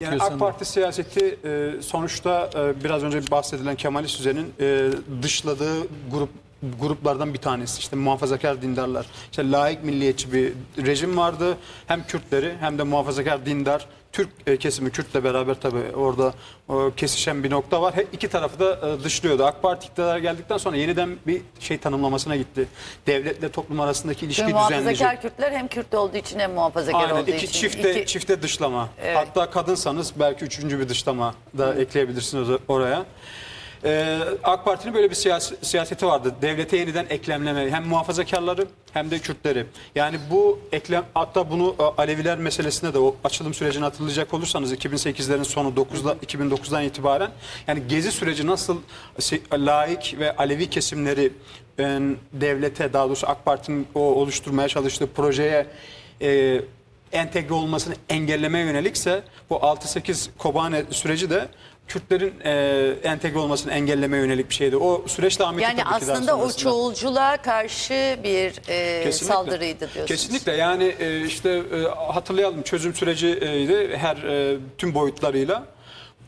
Yani AK Parti siyaseti e, sonuçta e, biraz önce bahsedilen Kemalist düzenin e, dışladığı grup gruplardan bir tanesi. İşte muhafazakar dindarlar. İşte laik milliyetçi bir rejim vardı. Hem Kürtleri hem de muhafazakar dindar Türk e, kesimi Kürt'le beraber tabii orada o, kesişen bir nokta var. Her iki tarafı da e, dışlıyordu. AK Parti iktidara geldikten sonra yeniden bir şey tanımlamasına gitti. Devletle toplum arasındaki ilişki düzenleyecek. muhafazakar Kürtler hem Kürt olduğu için hem muhafazakar Aynen olduğu iki için. çifte iki- çifte dışlama. Evet. Hatta kadınsanız belki üçüncü bir dışlama da ekleyebilirsiniz oraya. Ee, AK Parti'nin böyle bir siyaseti vardı. Devlete yeniden eklemleme hem muhafazakarları hem de Kürtleri. Yani bu eklem hatta bunu e, Aleviler meselesinde de o açılım sürecini hatırlayacak olursanız 2008'lerin sonu 9'da 2009'dan itibaren yani gezi süreci nasıl laik ve Alevi kesimleri e, devlete daha doğrusu AK Parti'nin o oluşturmaya çalıştığı projeye e, entegre olmasını engellemeye yönelikse bu 6-8 Kobane süreci de Kürtlerin e, entegre olmasını engellemeye yönelik bir şeydi. O süreç devam etti Yani aslında o çoğulculuğa karşı bir e, Kesinlikle. saldırıydı diyorsunuz. Kesinlikle yani e, işte e, hatırlayalım çözüm süreciydi her e, tüm boyutlarıyla.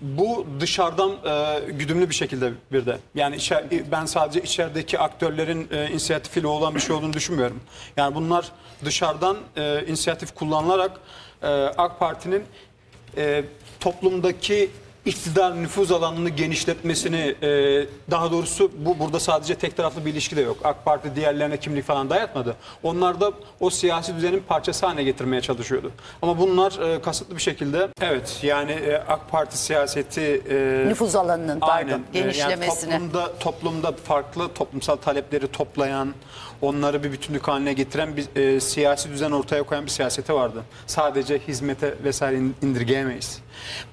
Bu dışarıdan e, güdümlü bir şekilde bir de. Yani içer, ben sadece içerideki aktörlerin e, inisiyatifiyle olan bir şey olduğunu düşünmüyorum. Yani bunlar dışarıdan e, inisiyatif kullanılarak e, AK Parti'nin e, toplumdaki iktidar nüfuz alanını genişletmesini e, daha doğrusu bu burada sadece tek taraflı bir ilişki de yok. AK Parti diğerlerine kimlik falan dayatmadı. Onlar da o siyasi düzenin parçası haline getirmeye çalışıyordu. Ama bunlar e, kasıtlı bir şekilde evet yani e, AK Parti siyaseti e, Nüfuz alanının pardon Aynen. Ee, genişlemesine. Yani toplumda, toplumda farklı toplumsal talepleri toplayan, onları bir bütünlük haline getiren bir e, siyasi düzen ortaya koyan bir siyaseti vardı. Sadece hizmete vesaire in- indirgeyemeyiz.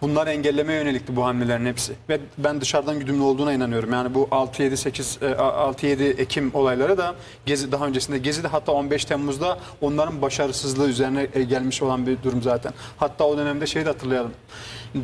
Bunları engellemeye yönelikti bu hamlelerin hepsi. Ve ben dışarıdan güdümlü olduğuna inanıyorum. Yani bu 6-7-8 e, 6-7 Ekim olayları da Gezi daha öncesinde Gezi'de hatta 15 Temmuz'da onların başarısızlığı üzerine e, gelmiş olan bir durum zaten. Hatta o dönemde şeyi de hatırlayalım.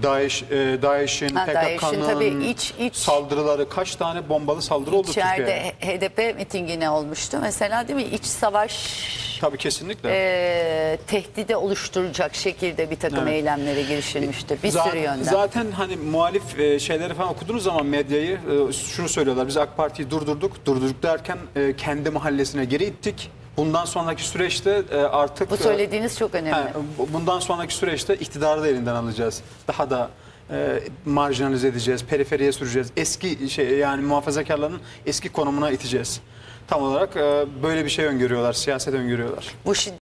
DAEŞ, e, DAEŞ'in, Ha, DAEŞ'in tabii PKK'nın iç- iç- saldırıları kaç tane bombalı saldırı oldu İçeride Türkiye'ye? HDP mitingine olmuştu. Mesela değil mi? İç savaş Tabii kesinlikle. e, tehdide oluşturacak şekilde bir takım Evet. eylemlere girişilmişti. Bir Za- sürü yönden. Zaten hani muhalif e, şeyleri falan okuduğunuz zaman medyayı e, şunu söylüyorlar. Biz AK Parti'yi durdurduk. Durdurduk derken e, kendi mahallesine geri ittik. Bundan sonraki süreçte e, artık... Bu e, söylediğiniz çok önemli. Bu- bundan sonraki süreçte iktidarı da elinden alacağız. Daha da e, marjinalize edeceğiz, periferiye süreceğiz. Eski şey yani muhafazakarların eski konumuna iteceğiz. Tam olarak e, böyle bir şey öngörüyorlar, siyaset öngörüyorlar. Bu